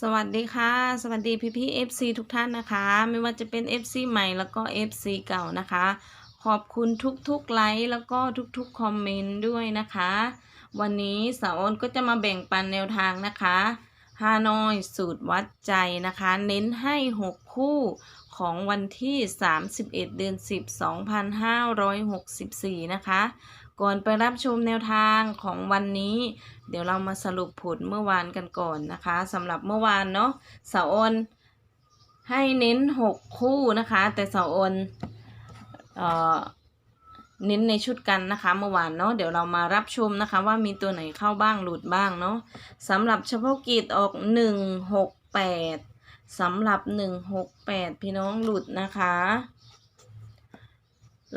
สวัสดีค่ะ สวัสดีพี่พี่เอฟซีทุกท่านนะคะ ไม่ว่าจะเป็น FC ใหม่แล้วก็ FC เก่านะคะ ขอบคุณทุกๆไลค์แล้วก็ทุกๆคอมเมนต์ด้วยนะคะ วันนี้สาวอ้นก็จะมาแบ่งปันแนวทางนะคะ ฮานอยสูตรวัดใจนะคะ เน้นให้ 6 คู่ของวันที่ 31 เดือน 10 2564 นะคะ ก่อนไปรับชมแนวทางของวันนี้ เดี๋ยวเรามาสรุปผลเมื่อวานกันก่อนนะคะสำหรับเมื่อวานเนาะสาวอนให้เน้น 6 คู่นะคะ แต่สาวอนเอ่อ เน้นในชุดกันนะคะเมื่อวานเนาะเดี๋ยวเรามารับชมนะคะ ว่ามีตัวไหนเข้าบ้างหลุดบ้างเนาะสำหรับเฉพาะกิจออก1 6 8สำหรับ1 6 8พี่น้องหลุดนะคะ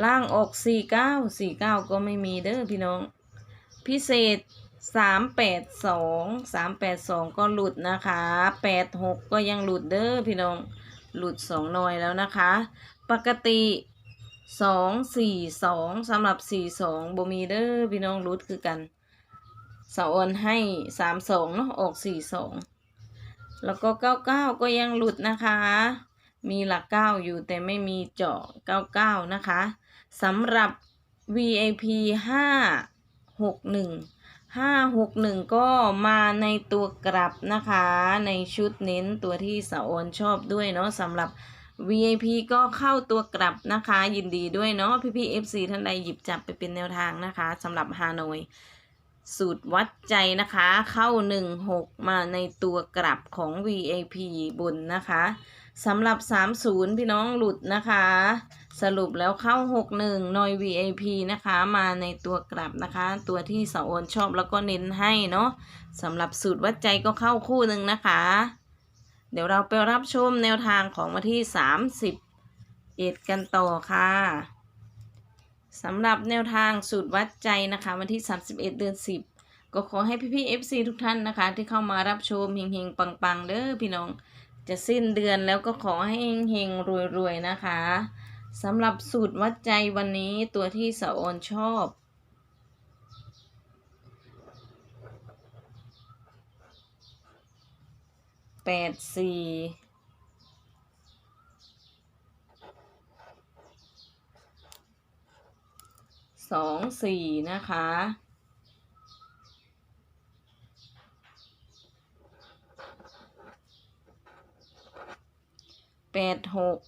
ล่างออก49 49ก็ไม่มีเด้อพี่น้อง พิเศษ382 382ก็หลุดนะคะ86ก็ยังหลุดเด้อพี่น้องหลุด2หน่อยแล้วนะคะ ปกติ 242สำหรับ42บ่มีเด้อพี่น้องหลุดคือกันสาออนให้32เนาะออก42แล้วก็99ก็ยังหลุดนะคะ มีหลัก9อยู่แต่ไม่มีเจาะ99นะคะสำหรับ VIP 561 561ก็มาในตัวกลับนะคะ ในชุดเน้นตัวที่สาวโอนชอบด้วยเนาะสำหรับ VIP ก็เข้าตัวกลับนะคะ ยินดีด้วยเนาะพี่พี่ FC ท่านใดหยิบจับไปเป็นแนวทางนะคะสำหรับฮานอยสูตรวัดใจนะคะ เข้า 16 มาในตัวกลับของ VIP บนนะคะสำหรับ 30 พี่น้องหลุดนะคะ สรุปแล้วเข้า 61หน่อย VIP นะคะ มาในตัวกลับนะคะ ตัวที่สาวโอนชอบแล้วก็เน้นให้เนาะสำหรับสูตรวัดใจก็เข้าคู่หนึ่งนะคะ เดี๋ยวเราไปรับชมแนวทางของวันที่ 31 กันต่อค่ะสำหรับแนวทางสูตรวัดใจนะคะ วันที่ 31 เดือน 10 ก็ขอให้พี่ๆ FC ทุกท่านนะคะ ที่เข้ามารับชมเฮงๆ ปังๆ เด้อพี่น้องจะสิ้นเดือนแล้วก็ขอให้เฮงๆ รวยๆ นะคะสำหรับสูตรวัดใจวันนี้ตัวที่สาวอนชอบ แปดสี่สองสี่นะคะ แปดหก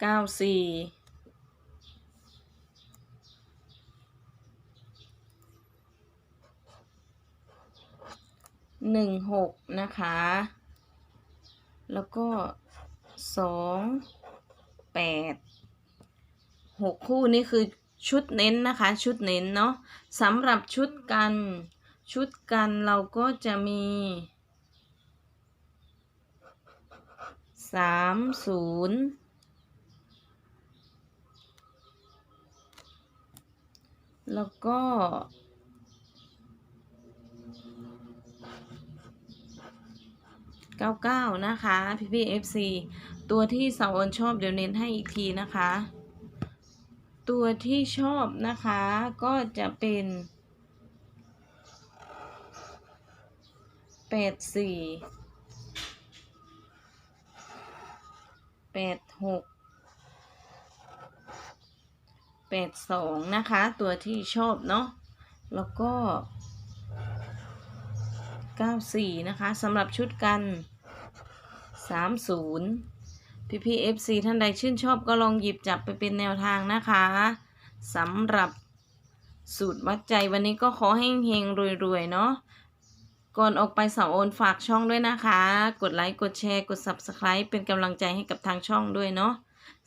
เก้าสี่ หนึ่งหกนะคะ แล้วก็สองแปดหกคู่นี่คือชุดเน้นนะคะ ชุดเน้นเนาะสำหรับชุดกัน ชุดกันเราก็จะมีสามศูนย์แล้วก็ เก้าเก้านะคะ พี่พี่เอฟซีตัวที่สาวอนชอบเดี๋ยวเน้นให้อีกทีนะคะ ตัวที่ชอบนะคะก็จะเป็นแปดสี่แปดหกแปดสองนะคะ ตัวที่ชอบเนาะแล้วก็ 94 นะคะสำหรับชุดกัน 30พี่พี่ FC ท่านใดชื่นชอบก็ลองหยิบจับไปเป็นแนวทางนะคะสำหรับสูตรวัดใจวันนี้ก็ขอให้เฮงๆรวยๆ เนาะก่อนออกไปสาโอนฝากช่องด้วยนะคะ กดไลค์ กดแชร์ กด Subscribe เป็นกำลังใจให้กับทางช่องด้วยเนาะ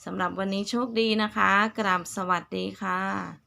สำหรับวันนี้โชคดีนะคะ กราบสวัสดีค่ะ